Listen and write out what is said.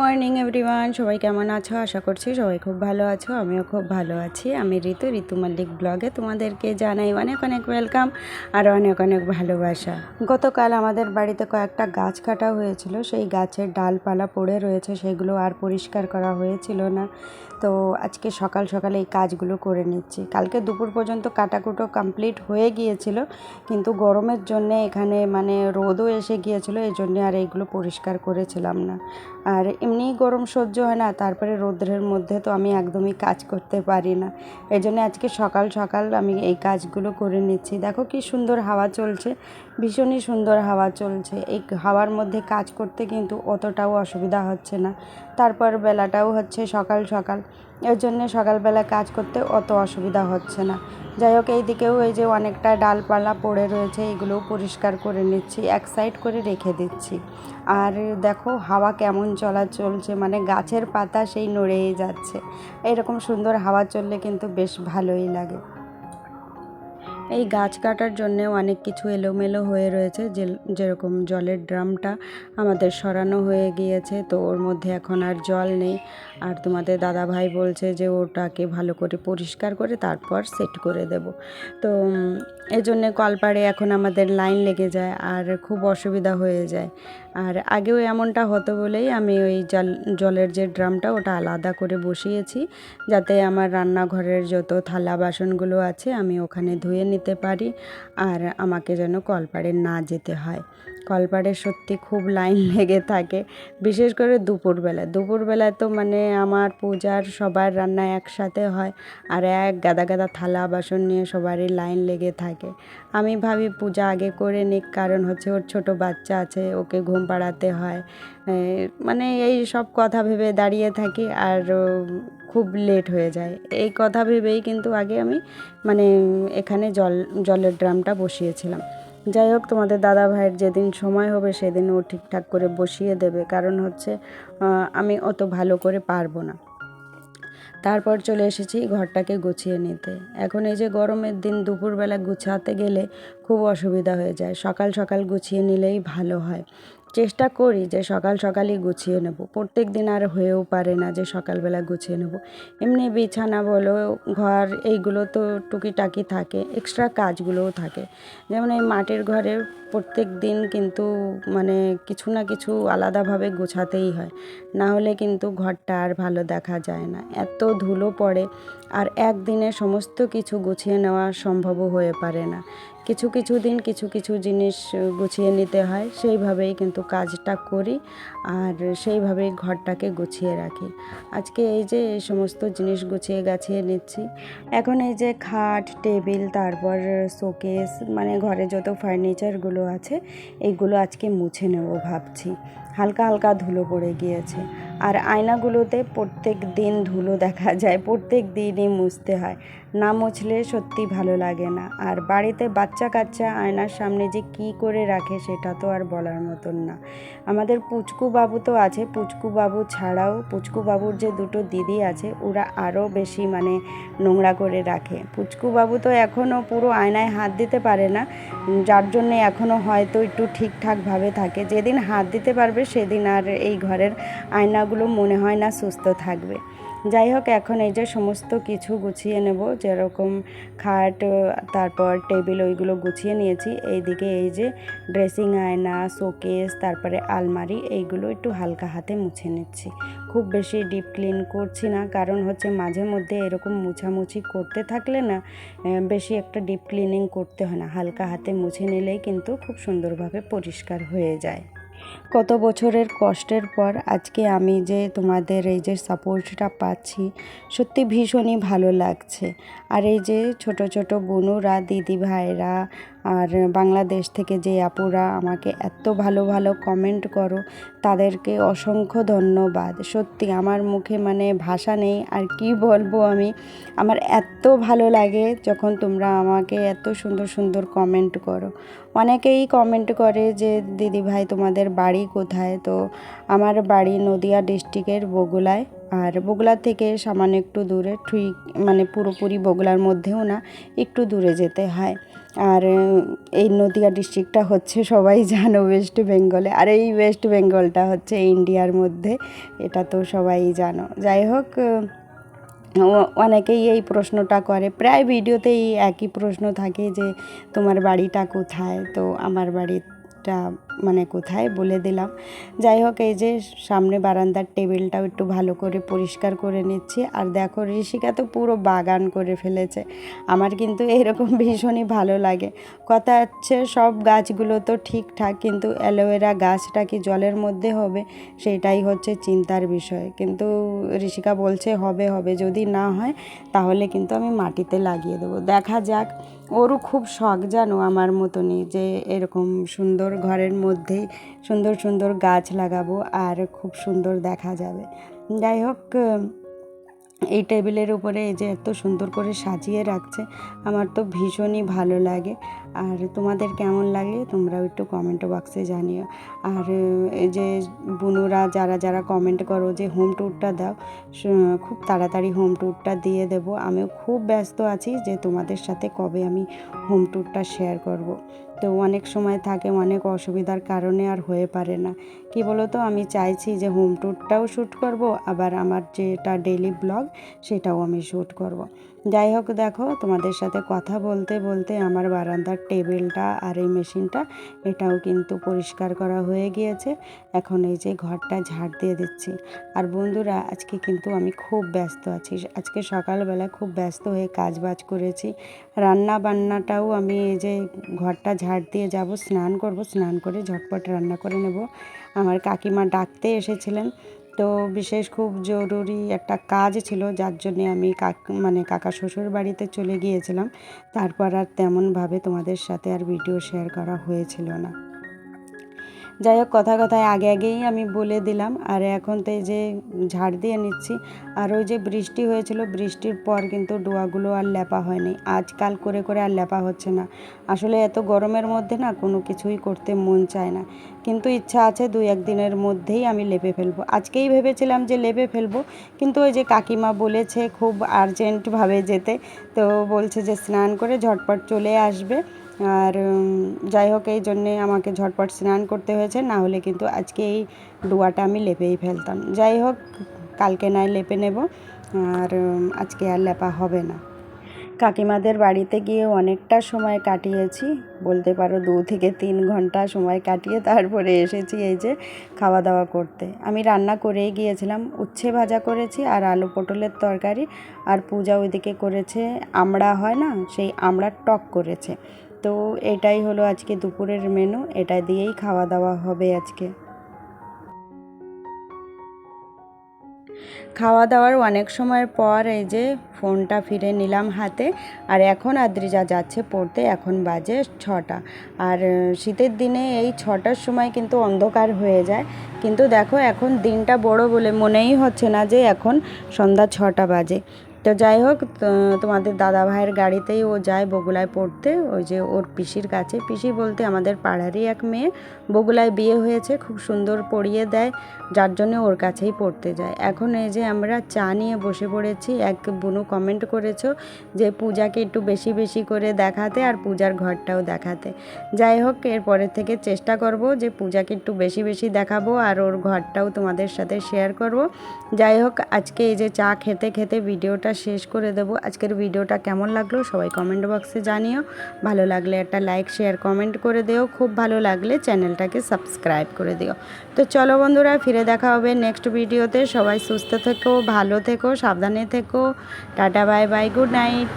Morning, everyone. সবাই কেমন আছো? আশা করছি সবাই খুব ভালো আছো, আমিও খুব ভালো আছি। আমি ঋতু ঋতু মল্লিক ব্লগে তোমাদেরকে জানাই অনেক অনেক ওয়েলকাম আর অনেক অনেক ভালোবাসা। গতকাল আমাদের বাড়িতে কয়েকটা গাছ কাটা হয়েছিল, সেই গাছের ডালপালা পড়ে রয়েছে, সেগুলো আর পরিষ্কার করা হয়েছিল না। তো আজকে সকাল সকাল এই কাজগুলো করে নিচ্ছি। কালকে দুপুর পর্যন্ত কাটাকুটো কমপ্লিট হয়ে গিয়েছিল, কিন্তু গরমের জন্য এখানে মানে রোদও এসে গিয়েছিল এই জন্যে আর এইগুলো পরিষ্কার করেছিলাম না। আর এমনিই গরম সহ্য হয় না, তারপরে রৌদ্রের মধ্যে তো আমি একদমই কাজ করতে পারি না। এই আজকে সকাল সকাল আমি এই কাজগুলো করে নিচ্ছি। দেখো কি সুন্দর হাওয়া চলছে। ভীষণই সুন্দর হাওয়া চলছে। এই হাওয়ার মধ্যে কাজ করতে কিন্তু অতটাও অসুবিধা হচ্ছে না। তারপর বেলাটাও হচ্ছে সকাল সকাল। এর জন্য সকালবেলা কাজ করতে অত অসুবিধা হচ্ছে না। যাই হোক, এই দিকেও এই যে অনেকটা ডালপালা পড়ে রয়েছে, এগুলোও পরিষ্কার করে নিচ্ছি, এক সাইড করে রেখে দিচ্ছি। আর দেখো, হাওয়া কেমন চলা চলছে মানে গাছের পাতা সেই নড়েই যাচ্ছে। এরকম সুন্দর হাওয়া চললে কিন্তু বেশ ভালোই লাগে। এই গাছ কাটার জন্যে অনেক কিছু এলোমেলো হয়ে রয়েছে, যে, যেরকম জলের ড্রামটা আমাদের সরানো হয়ে গিয়েছে, তো ওর মধ্যে এখন আর জল নেই। আর তোমাদের দাদা ভাই বলছে যে ওটাকে ভালো করে পরিষ্কার করে তারপর সেট করে দেব। তো এই জন্যে কলপাড়ে এখন আমাদের লাইন লেগে যায় আর খুব অসুবিধা হয়ে যায়। আর আগেও এমনটা হতো বলেই আমি ওই জল, জলের যে ড্রামটা ওটা আলাদা করে বসিয়েছি যাতে আমার রান্নাঘরের যত থালা বাসনগুলো আছে আমি ওখানে ধুয়ে নিতে পারি আর আমাকে যেন কলপাড়ে না যেতে হয়। কলপাড়ে সত্যি খুব লাইন লেগে থাকে। বিশেষ করে দুপুরবেলা। দুপুরবেলায় তো মানে আমার পূজার সবার রান্না একসাথে হয় আর এক গাদা গাদা থালা বাসন নিয়ে সবারই লাইন লেগে থাকে। আমি ভাবি পূজা আগে করে নিক, কারণ হচ্ছে ওর ছোট বাচ্চা আছে, ওকে ঘুম পাড়াতে হয়। মানে এই সব কথা ভেবে দাঁড়িয়ে থাকি আর খুব লেট হয়ে যায়। এই কথা ভেবেই কিন্তু আগে আমি মানে এখানে জল, জলের ড্রামটা বসিয়েছিলাম। যাই হোক, তোমাদের দাদা ভাইয়ের যেদিন সময় হবে সেদিন ও ঠিকঠাক করে বসিয়ে দেবে। কারণ হচ্ছে আমি অত ভালো করে পারব না। তারপর চলে এসেছি ঘরটাকে গুছিয়ে নিতে। এখন এই যে গরমের দিন, দুপুরবেলা গুছাতে গেলে খুব অসুবিধা হয়ে যায়। সকাল সকাল গুছিয়ে নিলেই ভালো হয়। চেষ্টা করি যে সকাল সকালই গুছিয়ে নেব। প্রত্যেক দিন আর হয়েও পারে না যে সকালবেলা গুছিয়ে নেব। এমনি বিছানা বলো, ঘর, এইগুলো তো টুকিটাকি থাকে এক্সট্রা কাজগুলোও থাকে। যেমন এই মাটির ঘরে প্রত্যেক দিন কিন্তু মানে কিছু না কিছু আলাদাভাবে গোছাতেই হয়। না হলে কিন্তু ঘরটা আর ভালো দেখা যায় না। এত ধুলো পড়ে আর একদিনে সমস্ত কিছু গুছিয়ে নেওয়া সম্ভবও হয়ে পারে না। কিছু কিছু দিন কিছু কিছু জিনিস গুছিয়ে নিতে হয়। সেইভাবেই কিন্তু কাজটা করি আর সেইভাবেই ঘরটাকে গুছিয়ে রাখি। আজকে এই যে এই সমস্ত জিনিস গুছিয়ে গাছিয়ে নিচ্ছি। এখন এই যে খাট, টেবিল, তারপর শোকেস মানে ঘরে যত ফার্নিচারগুলো আছে এইগুলো আজকে মুছে নেব ভাবছি। হালকা হালকা ধুলো পড়ে গিয়েছে। আর আয়নাগুলোতে প্রত্যেক দিন ধুলো দেখা যায়, প্রত্যেক দিনই মুছতে হয়। না মুছলে সত্যি ভালো লাগে না। আর বাড়িতে বাচ্চা কাচ্চা আয়নার সামনে যে কি করে রাখে সেটা তো আর বলার মতন না। আমাদের পুচকু বাবু তো আছে, পুচকু বাবু ছাড়াও পুচকু বাবুর যে দুটো দিদি আছে, ওরা আরও বেশি মানে নোংরা করে রাখে। পুচকু বাবু তো এখনও পুরো আয়নায় হাত দিতে পারে না, যার জন্যে এখনও হয়তো একটু ঠিকঠাকভাবে থাকে। যেদিন হাত দিতে পারবে, সেদিন আর এই ঘরের আয়নাগুলো মনে হয় না, সুস্থ থাকবে। যাই হোক, এখন এই যে সমস্ত কিছু গুছিয়ে নেব, যেরকম খাট তারপর টেবিল, ওইগুলো গুছিয়ে নিয়েছি। এইদিকে এই যে ড্রেসিং আয়না, শোকেস, তারপরে আলমারি, এইগুলো একটু হালকা হাতে মুছে নিচ্ছি। খুব বেশি ডিপ ক্লিন করছি না, কারণ হচ্ছে মাঝে মধ্যে এরকম মুছামুছি করতে থাকলে না বেশি একটা ডিপ ক্লিনিং করতে হয় না। হালকা হাতে মুছে নিলেই কিন্তু খুব সুন্দরভাবে পরিষ্কার হয়ে যায়। কত বছরের কষ্টের পর আজকে আমি যে তোমাদের এই যে সাপোর্টটা পাচ্ছি, সত্যি ভীষণই ভালো লাগছে। আর এই যে ছোট ছোট বোনুরা, দিদি ভাইরা, আর বাংলাদেশ থেকে যে আপুরা আমাকে এত ভালো ভালো কমেন্ট করো, তাদেরকে অসংখ্য ধন্যবাদ। সত্যি আমার মুখে মানে ভাষা নেই, আর কি বলব আমি? আমার এত ভালো লাগে যখন তোমরা আমাকে এত সুন্দর সুন্দর কমেন্ট করো। অনেকেই কমেন্ট করে যে, দিদি ভাই, তোমাদের বাড়ি কোথায়? তো আমার বাড়ি নদিয়া ডিস্ট্রিক্টের বগুলায়। আর বগুলার থেকে সামান্য একটু দূরে, ঠিক মানে পুরোপুরি বগুলার মধ্যেও না, একটু দূরে যেতে হয়। আর এই নদিয়া ডিস্ট্রিক্টটা হচ্ছে সবাই জানো ওয়েস্ট বেঙ্গলে আর এই ওয়েস্ট বেঙ্গলটা হচ্ছে ইন্ডিয়ার মধ্যে। এটা তো সবাই জানো। যাই হোক অনেকেই এই প্রশ্নটা করে। প্রায় ভিডিওতেই একই প্রশ্ন থাকে যে, তোমার বাড়িটা কোথায়? তো আমার বাড়িটা মানে কোথায় বলে দিলাম। যাই হোক, এই যে সামনে বারান্দার টেবিলটাও একটু ভালো করে পরিষ্কার করে নিচ্ছি। আর দেখো, ঋষিকা তো পুরো বাগান করে ফেলেছে। আমার কিন্তু এরকম ভীষণই ভালো লাগে। কথা হচ্ছে, সব গাছগুলো তো ঠিকঠাক, কিন্তু অ্যালোভেরা গাছটা কি জলের মধ্যে হবে? সেটাই হচ্ছে চিন্তার বিষয়। কিন্তু ঋষিকা বলছে, হবে হবে। যদি না হয়, তাহলে কিন্তু আমি মাটিতে লাগিয়ে দেবো। দেখা যাক, ওরও খুব শখ জানো আমার মতনই যে এরকম সুন্দর ঘরের মধ্যেই সুন্দর সুন্দর গাছ লাগাবো আর খুব সুন্দর দেখা যাবে। যাই হোক এই টেবিলের উপরে এই যে এত সুন্দর করে সাজিয়ে রাখছে, আমার তো ভীষণই ভালো লাগে। আর তোমাদের কেমন লাগে তোমরাও একটু কমেন্ট বক্সে জানিও। আর এই যে বুনুরা যারা যারা কমেন্ট করো যে হোম ট্যুরটা দাও খুব তাড়াতাড়ি হোম ট্যুরটা দিয়ে দেবো। আমিও খুব ব্যস্ত আছি যে তোমাদের সাথে কবে আমি হোম ট্যুরটা শেয়ার করব। তো অনেক সময় থাকে অনেক অসুবিধার কারণে আর হয়ে পারে না কি বলতো আমি চাইছি যে হোম ট্যুরটাও শ্যুট করব, আবার আমার যেটা ডেলি ব্লগ সেটাও আমি শ্যুট করব। যাই হোক দেখো, তোমাদের সাথে কথা বলতে বলতে আমার বারান্দার টেবিলটা আর এই মেশিনটা, এটাও কিন্তু পরিষ্কার করা হয়ে গিয়েছে। এখন এই যে ঘরটা ঝাড় দিয়ে দিচ্ছি। আর বন্ধুরা, আজকে কিন্তু আমি খুব ব্যস্ত আছি। আজকে সকালবেলা খুব ব্যস্ত হয়ে কাজ বাজ করেছি। রান্না বান্নাটাও আমি এই যে ঘরটা ঝাড় দিয়ে যাব, স্নান করব, স্নান করে ঝটপট রান্না করে নেব। আমার কাকিমা ডাকতে এসেছিলেন। তো বিশেষ খুব জরুরি একটা কাজ ছিল, যার জন্যে আমি কাক মানে কাকা শ্বশুর বাড়িতে চলে গিয়েছিলাম। তারপর আর তেমনভাবে তোমাদের সাথে আর ভিডিও শেয়ার করা হয়েছিল না। যাই হোক, কথা কথায় আগে আগেই আমি বলে দিলাম। আর এখন তো এই যে ঝাড় দিয়ে নিচ্ছি, আর ওই যে বৃষ্টি হয়েছিল, বৃষ্টির পর কিন্তু ডোয়াগুলো আর লেপা হয়নি। আজকাল করে করে আর লেপা হচ্ছে না। আসলে এত গরমের মধ্যে না কোনো কিছুই করতে মন চায় না। কিন্তু ইচ্ছা আছে দুই একদিনের মধ্যেই আমি লেপে ফেলব। আজকেই ভেবেছিলাম যে লেপে ফেলব, কিন্তু ওই যে কাকিমা বলেছে খুব আর্জেন্টভাবে যেতে, তো বলছে যে স্নান করে ঝটপট চলে আসবে। আর যাই হোক, এই জন্যে আমাকে ঝটপট স্নান করতে হয়েছে, না হলে কিন্তু আজকে এই ডোয়াটা আমি লেপেই ফেলতাম। যাই হোক, কালকে নয় লেপে নেব, আর আজকে আর লেপা হবে না। কাকিমাদের বাড়িতে গিয়ে অনেকটা সময় কাটিয়েছি, বলতে পারো দু থেকে তিন ঘণ্টা সময় কাটিয়ে তারপরে এসেছি এই যে খাওয়া দাওয়া করতে। আমি রান্না করেই গিয়েছিলাম, উচ্ছে ভাজা করেছি আর আলু পটলের তরকারি, আর পূজা ওইদিকে করেছে, আমড়া হয় না, সেই আমড়ার টক করেছে। তো এটাই হলো আজকে দুপুরের মেনু এটা দিয়েই খাওয়া দাওয়া হবে আজকে। খাওয়া দাওয়ার অনেক সময় পর এই যে ফোনটা ফিরে নিলাম হাতে, আর এখন আদ্রিজা যাচ্ছে পড়তে, এখন বাজে ছটা। আর শীতের দিনে এই ছটার সময় কিন্তু অন্ধকার হয়ে যায়। কিন্তু দেখো এখন দিনটা বড় বলে মনেই হচ্ছে না যে এখন সন্ধ্যা ছটা বাজে। তো যাই হোক তোমাদের দাদা ভাইয়ের গাড়িতেই ও যায় বগুলায় পড়তে। ওই যে ওর পিসির কাছে। পিসি বলতে আমাদের পাড়ারই এক মেয়ে। বগুলায় বিয়ে হয়েছে, খুব সুন্দর পড়িয়ে দেয়, যার জন্য ওর কাছেই পড়তে যায়। এখন এই যে আমরা চা নিয়ে বসে পড়েছি, এক বুনু কমেন্ট করেছ যে পূজাকে একটু বেশি বেশি করে দেখাতে আর পূজার ঘরটাও দেখাতে। যাই হোক, এরপরের থেকে চেষ্টা করব যে পূজাকে একটু বেশি বেশি দেখাবো আর ওর ঘরটাও তোমাদের সাথে শেয়ার করব। যাই হোক, আজকে এই যে চা খেতে খেতে ভিডিওটা শেষ করে দেবো। আজকের ভিডিওটা কেমন লাগল সবাই কমেন্ট বক্সে জানিও। ভালো লাগলে একটা লাইক শেয়ার কমেন্ট করে দিও। খুব ভালো লাগলে চ্যানেলটাকে সাবস্ক্রাইব করে দিও। তো চলো বন্ধুরা, ফিরে দেখা হবে নেক্সট ভিডিওতে সবাই সুস্থ থেকো, ভালো থেকো, সাবধানে থেকো। Tata bye bye good night